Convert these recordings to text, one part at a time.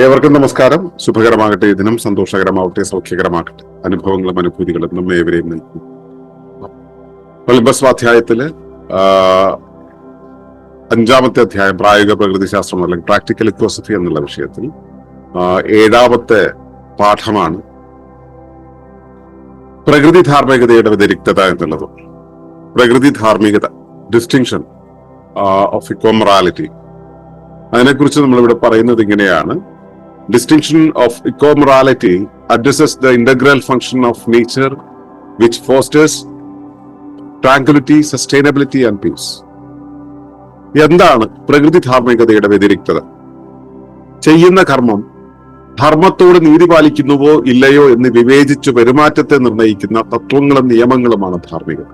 ഏവർക്കും നമസ്കാരം. ശുഭകരമാകട്ടെ. ദിനം സന്തോഷകരമാവട്ടെ സൗഖ്യകരമാകട്ടെ. അനുഭവങ്ങളും അനുഭൂതികളും നമ്മെ ഏവരെയും നൽകും ഒളിമ്പസ് സ്വാധ്യായത്തിൽ അഞ്ചാമത്തെ അധ്യായം പ്രായോഗിക പ്രകൃതിശാസ്ത്രം അല്ലെങ്കിൽ പ്രാക്ടിക്കൽ ഇക്കോസഫി എന്നുള്ള വിഷയത്തിൽ ഏഴാമത്തെ പാഠമാണ് പ്രകൃതി ധാർമ്മികതയുടെ വ്യതിരിക്തത എന്നുള്ളത്. പ്രകൃതി ധാർമ്മികത ഡിസ്റ്റിങ്ഷൻ ഓഫ് ഇക്കോമറാലിറ്റി അതിനെക്കുറിച്ച് നമ്മളിവിടെ പറയുന്നത് ഇങ്ങനെയാണ്. Distinction of eco-morality addresses the integral function of nature which fosters tranquility, sustainability and peace. എന്താണ് പ്രകൃതി ധാർമ്മികതയുടെ വ്യതിരിക്തത ചെയ്യുന്ന കർമ്മം ധർമ്മത്തോട് നീതി പാലിക്കുന്നുവോ ഇല്ലയോ എന്ന് വിവേചിച്ചു പെരുമാറ്റത്തെ നിർണയിക്കുന്ന തത്വങ്ങളും നിയമങ്ങളുമാണ് ധാർമ്മികത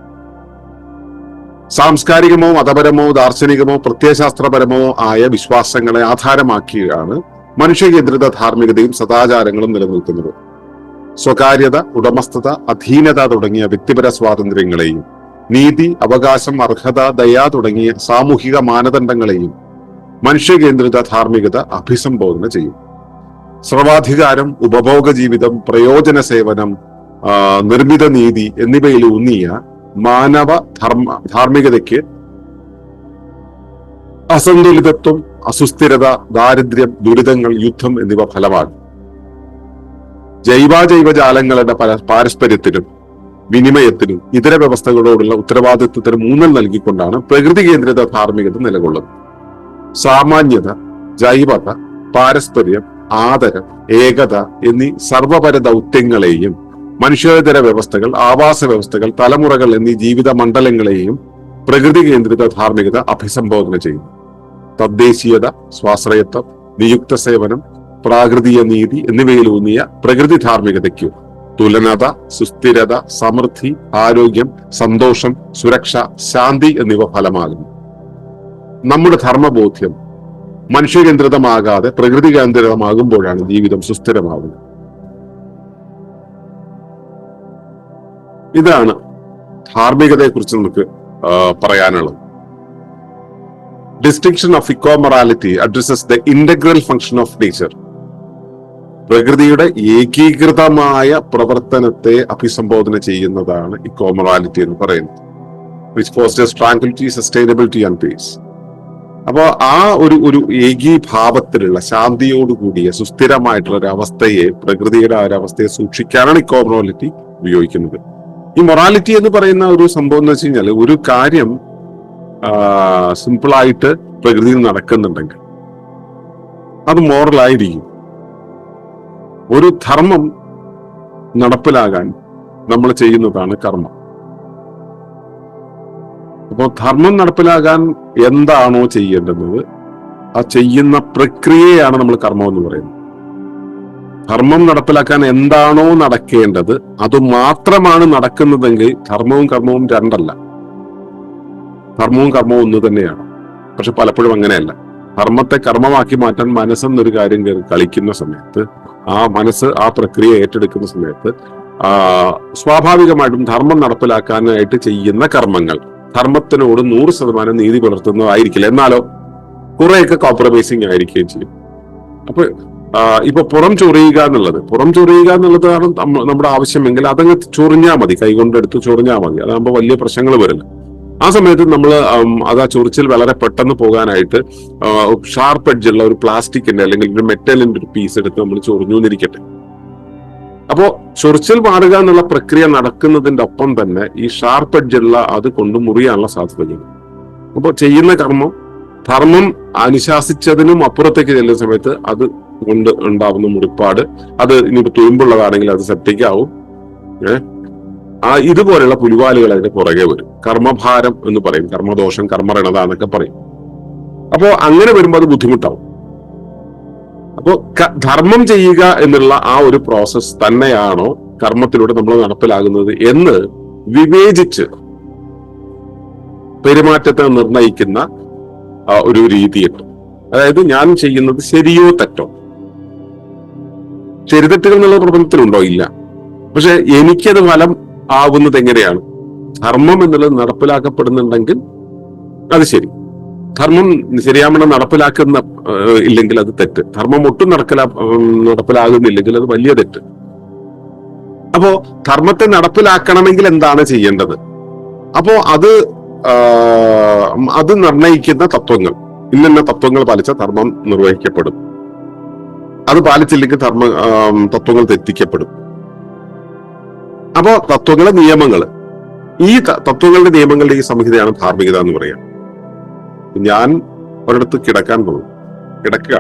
സാംസ്കാരികമോ മതപരമോ ദാർശനികമോ പ്രത്യയശാസ്ത്രപരമോ ആയ വിശ്വാസങ്ങളെ ആധാരമാക്കിയാണ് മനുഷ്യകേന്ദ്രിത ധാർമ്മികതയും സദാചാരങ്ങളും നിലനിൽക്കുന്നത്. സ്വകാര്യത ഉടമസ്ഥത അധീനത തുടങ്ങിയ വ്യക്തിപര സ്വാതന്ത്ര്യങ്ങളെയും നീതി അവകാശം അർഹത ദയ തുടങ്ങിയ സാമൂഹിക മാനദണ്ഡങ്ങളെയും മനുഷ്യകേന്ദ്രിത ധാർമ്മികത അഭിസംബോധന ചെയ്യും. സർവാധികാരം ഉപഭോഗ ജീവിതം പ്രയോജന സേവനം നിർമ്മിത നീതി എന്നിവയിൽ ഊന്നിയ മാനവ ധർമ്മ ധാർമ്മികതയ്ക്ക് അസന്തുലിതത്വം അസുസ്ഥിരത ദാരിദ്ര്യം ദുരിതങ്ങൾ യുദ്ധം എന്നിവ ഫലമാണ്. ജൈവാജൈവ ജാലങ്ങളുടെ പര പാരസ്പര്യത്തിനും വിനിമയത്തിനും ഇതര വ്യവസ്ഥകളോടുള്ള ഉത്തരവാദിത്വത്തിന് ഊന്നൽ നൽകിക്കൊണ്ടാണ് പ്രകൃതി കേന്ദ്രിത ധാർമ്മികത നിലകൊള്ളുന്നത്. സാമാന്യത ജൈവത പാരസ്പര്യം ആദരം ഏകത എന്നീ സർവപര ദൗത്യങ്ങളെയും മനുഷ്യേതര വ്യവസ്ഥകൾ ആവാസ വ്യവസ്ഥകൾ തലമുറകൾ എന്നീ ജീവിത മണ്ഡലങ്ങളെയും പ്രകൃതി കേന്ദ്രിത ധാർമ്മികത അഭിസംബോധന ചെയ്യുന്നു. തദ്ദേശീയത സ്വാശ്രയത്വം നിയുക്ത സേവനം പ്രാകൃതിക നീതി എന്നിവയിലൂന്നിയ പ്രകൃതി ധാർമ്മികതയ്ക്കും തുലനത സുസ്ഥിരത സമൃദ്ധി ആരോഗ്യം സന്തോഷം സുരക്ഷ ശാന്തി എന്നിവ ഫലമാകുന്നു. നമ്മുടെ ധർമ്മബോധ്യം മനുഷ്യകേന്ദ്രിതമാകാതെ പ്രകൃതി കേന്ദ്രിതമാകുമ്പോഴാണ് ജീവിതം സുസ്ഥിരമാകുന്നത് ഇതാണ് ധാർമ്മികതയെക്കുറിച്ച് നമുക്ക് പറയാനുള്ളത്. Distinction of ecomorality addresses the integral function of nature പ്രകൃതിയുടെ ഏകീകൃതമായ പ്രവർത്തനത്തെ അഭിസംബോധന ചെയ്യുന്നതാണ് ഇക്കോമറാലിറ്റി എന്ന് പറയുന്നത് which fosters tranquility sustainability and peace അപ്പോൾ ആ ഒരു ഒരു ഏകീഭാവത്തിലുള്ള ശാന്തിയോടുകൂടിയ സുസ്ഥിരമായിട്ടുള്ള ഒരു അവസ്ഥയെ പ്രകൃതിയുടെ ആ ഒരു അവസ്ഥയെ സൂക്ഷിക്കാനാണ് ഇക്കോമറാലിറ്റി ഉപയോഗിക്കുന്നത്. ഈ മൊറാലിറ്റി എന്ന് പറയുന്ന ഒരു സംഭവം എന്ന് വെച്ച് കഴിഞ്ഞാൽ ഒരു കാര്യം സിമ്പിളായിട്ട് പ്രകൃതിയിൽ നടക്കുന്നുണ്ടെങ്കിൽ അത് മോറലായിരിക്കും. ഒരു ധർമ്മം നടപ്പിലാകാൻ നമ്മൾ ചെയ്യുന്നതാണ് കർമ്മം. അപ്പോൾ ധർമ്മം നടപ്പിലാകാൻ എന്താണോ ചെയ്യേണ്ടുന്നത് ആ ചെയ്യുന്ന പ്രക്രിയയാണ് നമ്മൾ കർമ്മം എന്ന് പറയുന്നത്. ധർമ്മം നടപ്പിലാക്കാൻ എന്താണോ നടക്കേണ്ടത് അത് മാത്രമാണ് നടക്കുന്നതെങ്കിൽ ധർമ്മവും കർമ്മവും രണ്ടല്ല. ധർമ്മവും കർമ്മവും ഒന്ന് തന്നെയാണ്. പക്ഷെ പലപ്പോഴും അങ്ങനെയല്ല. ധർമ്മത്തെ കർമ്മമാക്കി മാറ്റാൻ മനസ്സെന്നൊരു കാര്യം കളിക്കുന്ന സമയത്ത് ആ മനസ്സ് ആ പ്രക്രിയ ഏറ്റെടുക്കുന്ന സമയത്ത് സ്വാഭാവികമായിട്ടും ധർമ്മം നടപ്പിലാക്കാനായിട്ട് ചെയ്യുന്ന കർമ്മങ്ങൾ ധർമ്മത്തിനോട് നൂറ് ശതമാനം നീതി പുലർത്തുന്നതായിരിക്കില്ല. എന്നാലോ കുറെയൊക്കെ കോംപ്രമൈസിങ് ആയിരിക്കുകയും ചെയ്യും. അപ്പൊ ഇപ്പൊ പുറം ചൊറിയുക എന്നുള്ളത് പുറം ചൊറിയുക എന്നുള്ളതാണ് നമ്മുടെ ആവശ്യമെങ്കിൽ അതങ്ങ് ചൊറിഞ്ഞാൽ മതി. കൈകൊണ്ടെടുത്ത് ചൊറിഞ്ഞാൽ മതി. അതാകുമ്പോൾ വലിയ പ്രശ്നങ്ങൾ വരില്ല. ആ സമയത്ത് നമ്മൾ അത് ആ ചൊറിച്ചിൽ വളരെ പെട്ടെന്ന് പോകാനായിട്ട് ഷാർപ്പ് എഡ്ജുള്ള ഒരു പ്ലാസ്റ്റിക്കിന്റെ അല്ലെങ്കിൽ ഒരു മെറ്റലിന്റെ ഒരു പീസ് എടുത്ത് നമ്മൾ ചൊറിഞ്ഞു എന്നിരിക്കട്ടെ അപ്പോ ചൊറിച്ചിൽ മാറുക എന്നുള്ള പ്രക്രിയ നടക്കുന്നതിന്റെ ഒപ്പം തന്നെ ഈ ഷാർപ്പ് എഡ്ജുള്ള അത് കൊണ്ട് മുറിയാനുള്ള സാധ്യതയുണ്ട് അപ്പോൾ ചെയ്യുന്ന കർമ്മം ധർമ്മം അനുശാസിച്ചതിനും അപ്പുറത്തേക്ക് ചെല്ലുന്ന സമയത്ത് അത് കൊണ്ട് ഉണ്ടാവുന്ന മുറിപ്പാട് അത് ഇനിയിപ്പോ തുരുമ്പുള്ളതാണെങ്കിൽ അത് സെപ്റ്റിക് ആവും. ഏഹ് ആ ഇതുപോലെയുള്ള പുലിവാലുകൾ അതിന് പുറകെ വരും. കർമ്മഭാരം എന്ന് പറയും. കർമ്മദോഷം കർമ്മരണത എന്നൊക്കെ പറയും. അപ്പോ അങ്ങനെ വരുമ്പോൾ അത് ബുദ്ധിമുട്ടാവും. അപ്പോ ക- ധർമ്മം ചെയ്യുക എന്നുള്ള ആ ഒരു പ്രോസസ് തന്നെയാണോ കർമ്മത്തിലൂടെ നമ്മൾ നടപ്പിലാകുന്നത് എന്ന് വിവേചിച്ച് പെരുമാറ്റത്തെ നിർണയിക്കുന്ന ഒരു രീതിയുണ്ട്. അതായത് ഞാൻ ചെയ്യുന്നത് ശരിയോ തെറ്റോ? ശരിതെറ്റുകൾ എന്നുള്ള പ്രപഞ്ചത്തിലുണ്ടോ ഇല്ല. പക്ഷെ എനിക്കത് ഫലം ആവുന്നത് എങ്ങനെയാണ്? ധർമ്മം എന്നുള്ളത് നടപ്പിലാക്കപ്പെടുന്നുണ്ടെങ്കിൽ അത് ശരി. ധർമ്മം ശരിയാമണം നടപ്പിലാക്കുന്ന ഇല്ലെങ്കിൽ അത് തെറ്റ്. ധർമ്മം ഒട്ടും നടക്കലാ നടപ്പിലാകുന്നില്ലെങ്കിൽ അത് വലിയ തെറ്റ്. അപ്പോ ധർമ്മത്തെ നടപ്പിലാക്കണമെങ്കിൽ എന്താണ് ചെയ്യേണ്ടത്? അപ്പോ അത് അത് നിർണയിക്കുന്ന തത്വങ്ങൾ. ഇന്നിന്ന തത്വങ്ങൾ പാലിച്ച ധർമ്മം നിർവഹിക്കപ്പെടും. അത് പാലിച്ചില്ലെങ്കിൽ ധർമ്മ തത്വങ്ങൾ തെറ്റിക്കപ്പെടും. അപ്പോ തത്വങ്ങളെ നിയമങ്ങൾ. ഈ തത്വങ്ങളുടെ നിയമങ്ങളുടെ ഈ സംഹിതയാണ് ധാർമ്മികത എന്ന് പറയാം. ഞാൻ ഒരിടത്ത് കിടക്കാൻ പോകും കിടക്കുക.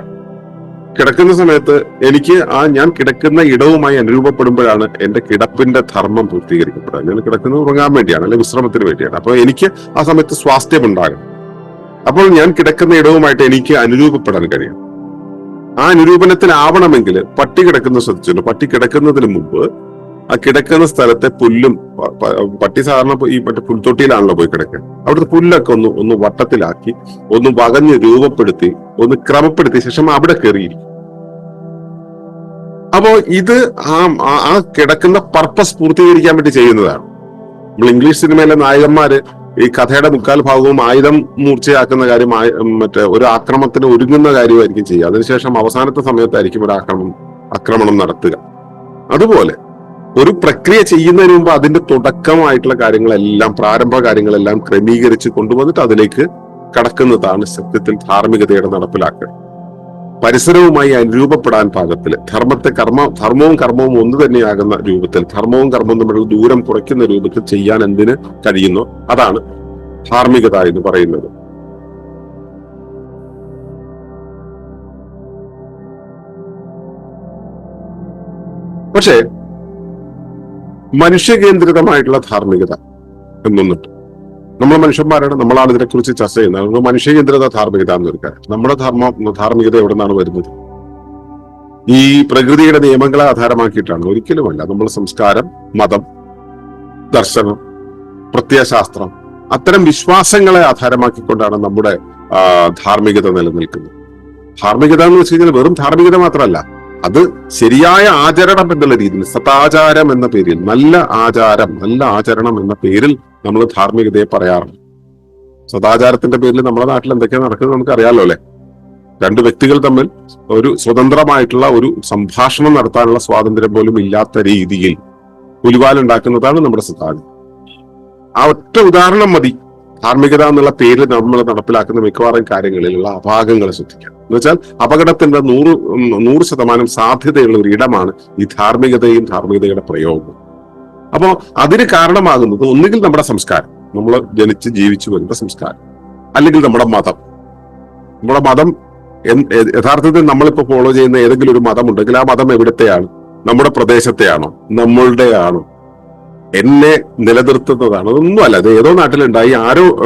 കിടക്കുന്ന സമയത്ത് എനിക്ക് ആ ഞാൻ കിടക്കുന്ന ഇടവുമായി അനുരൂപപ്പെടുമ്പോഴാണ് എന്റെ കിടപ്പിന്റെ ധർമ്മം പൂർത്തീകരിക്കപ്പെടുക. ഞാൻ കിടക്കുന്നത് ഉറങ്ങാൻ വേണ്ടിയാണ് അല്ലെങ്കിൽ വിശ്രമത്തിന് വേണ്ടിയാണ്. അപ്പൊ എനിക്ക് ആ സമയത്ത് സ്വാസ്ഥ്യം ഉണ്ടാകും അപ്പോൾ ഞാൻ കിടക്കുന്ന ഇടവുമായിട്ട് എനിക്ക് അനുരൂപപ്പെടാൻ കഴിയും. ആ അനുരൂപണത്തിലാവണമെങ്കിൽ പട്ടി കിടക്കുന്ന ശ്രദ്ധിച്ചിട്ടുണ്ട് പട്ടി കിടക്കുന്നതിന് മുമ്പ് ആ കിടക്കുന്ന സ്ഥലത്തെ പുല്ലും പട്ടി സാധാരണ ഈ മറ്റേ പുൽത്തൊട്ടിയിലാണല്ലോ പോയി കിടക്കുക. അവിടുത്തെ പുല്ലൊക്കെ ഒന്ന് ഒന്ന് വട്ടത്തിലാക്കി ഒന്ന് വകഞ്ഞ് രൂപപ്പെടുത്തി ഒന്ന് ക്രമപ്പെടുത്തിയ ശേഷം അവിടെ കയറിയിരിക്കും. അപ്പോ ഇത് ആ ആ- കിടക്കുന്ന പർപ്പസ് പൂർത്തീകരിക്കാൻ വേണ്ടി ചെയ്യുന്നതാണ്. നമ്മൾ ഇംഗ്ലീഷ് സിനിമയിലെ നായകന്മാര് ഈ കഥയുടെ മുക്കാൽ ഭാഗവും ആയുധം മൂർച്ചയാക്കുന്ന കാര്യം മറ്റേ ഒരു ആക്രമണത്തിന് ഒരുങ്ങുന്ന കാര്യമായിരിക്കും ചെയ്യുക. അതിനുശേഷം അവസാനത്തെ സമയത്തായിരിക്കും ഒരു ആക്രമണം ആക്രമണം നടത്തുക. അതുപോലെ ഒരു പ്രക്രിയ ചെയ്യുന്നതിന് മുമ്പ് അതിന്റെ തുടക്കമായിട്ടുള്ള കാര്യങ്ങളെല്ലാം പ്രാരംഭ കാര്യങ്ങളെല്ലാം ക്രമീകരിച്ച് കൊണ്ടുവന്നിട്ട് അതിലേക്ക് കടക്കുന്നതാണ് സത്യത്തിൽ ധാർമ്മികതയുടെ നടപ്പിലാക്കൽ. പരിസരവുമായി അനുരൂപപ്പെടാൻ പാകത്തിൽ ധർമ്മത്തെ കർമ്മ ധർമ്മവും കർമ്മവും ഒന്ന് തന്നെയാകുന്ന രൂപത്തിൽ ധർമ്മവും കർമ്മവും തമ്മിലുള്ള ദൂരം കുറയ്ക്കുന്ന രൂപത്തിൽ ചെയ്യാൻ എന്തിന് കഴിയുന്നു? അതാണ് ധാർമ്മികത എന്ന് പറയുന്നത്. പക്ഷേ മനുഷ്യകേന്ദ്രിതമായിട്ടുള്ള ധാർമ്മികത എന്നൊന്നിട്ട്. നമ്മൾ മനുഷ്യന്മാരാണ് നമ്മളാണ് ഇതിനെക്കുറിച്ച് ചർച്ച ചെയ്യുന്നത്. അതുകൊണ്ട് മനുഷ്യകേന്ദ്രിത ധാർമ്മികത എന്ന് കാര്യം. നമ്മുടെ ധർമ്മം ധാർമ്മികത എവിടെ നിന്നാണ് വരുന്നത്? ഈ പ്രകൃതിയുടെ നിയമങ്ങളെ ആധാരമാക്കിയിട്ടാണ്. ഒരിക്കലുമല്ല. നമ്മൾ സംസ്കാരം മതം ദർശനം പ്രത്യയശാസ്ത്രം അത്തരം വിശ്വാസങ്ങളെ ആധാരമാക്കിക്കൊണ്ടാണ് നമ്മുടെ ധാർമ്മികത നിലനിൽക്കുന്നത്. ധാർമ്മികത എന്ന് വെച്ച് കഴിഞ്ഞാൽ വെറും ധാർമ്മികത മാത്രമല്ല. അത് ശരിയായ ആചരണം എന്നുള്ള രീതിയിൽ സദാചാരം എന്ന പേരിൽ നല്ല ആചാരം നല്ല ആചരണം എന്ന പേരിൽ നമ്മൾ ധാർമ്മികതയെ പറയാറുണ്ട്. സദാചാരത്തിന്റെ പേരിൽ നമ്മുടെ നാട്ടിൽ എന്തൊക്കെയാണ് നടക്കുന്നത് നമുക്ക് അറിയാലോ അല്ലെ? രണ്ട് വ്യക്തികൾ തമ്മിൽ ഒരു സ്വതന്ത്രമായിട്ടുള്ള ഒരു സംഭാഷണം നടത്താനുള്ള സ്വാതന്ത്ര്യം പോലും ഇല്ലാത്ത രീതിയിൽ പുലിവാലുണ്ടാക്കുന്നതാണ് നമ്മുടെ സദാചാരം. ആ ഒറ്റ ഉദാഹരണം മതി. ധാർമ്മികത എന്നുള്ള പേരിൽ നമ്മൾ നടപ്പിലാക്കുന്ന മിക്കവാറും കാര്യങ്ങളിലുള്ള അഭാഗങ്ങൾ ശ്രദ്ധിക്കുക എന്ന് വെച്ചാൽ അപകടത്തിന്റെ നൂറ് നൂറ് ശതമാനം സാധ്യതയുള്ള ഒരു ഇടമാണ് ഈ ധാർമ്മികതയും ധാർമ്മികതയുടെ പ്രയോഗവും. അപ്പോൾ അതിന് കാരണമാകുന്നത് ഒന്നുകിൽ നമ്മുടെ സംസ്കാരം നമ്മൾ ജനിച്ച് ജീവിച്ചു വരുന്ന സംസ്കാരം അല്ലെങ്കിൽ നമ്മുടെ മതം. നമ്മുടെ മതം യഥാർത്ഥത്തിൽ നമ്മളിപ്പോ ഫോളോ ചെയ്യുന്ന ഏതെങ്കിലും ഒരു മതം ഉണ്ടെങ്കിൽ ആ മതം എവിടത്തെയാണ്? നമ്മുടെ പ്രദേശത്തെയാണോ? നമ്മളുടെയാണോ? എന്നെ നിലനിർത്തുന്നതാണ്. അതൊന്നുമല്ല അത് ഏതോ നാട്ടിലുണ്ടായി. ആരോ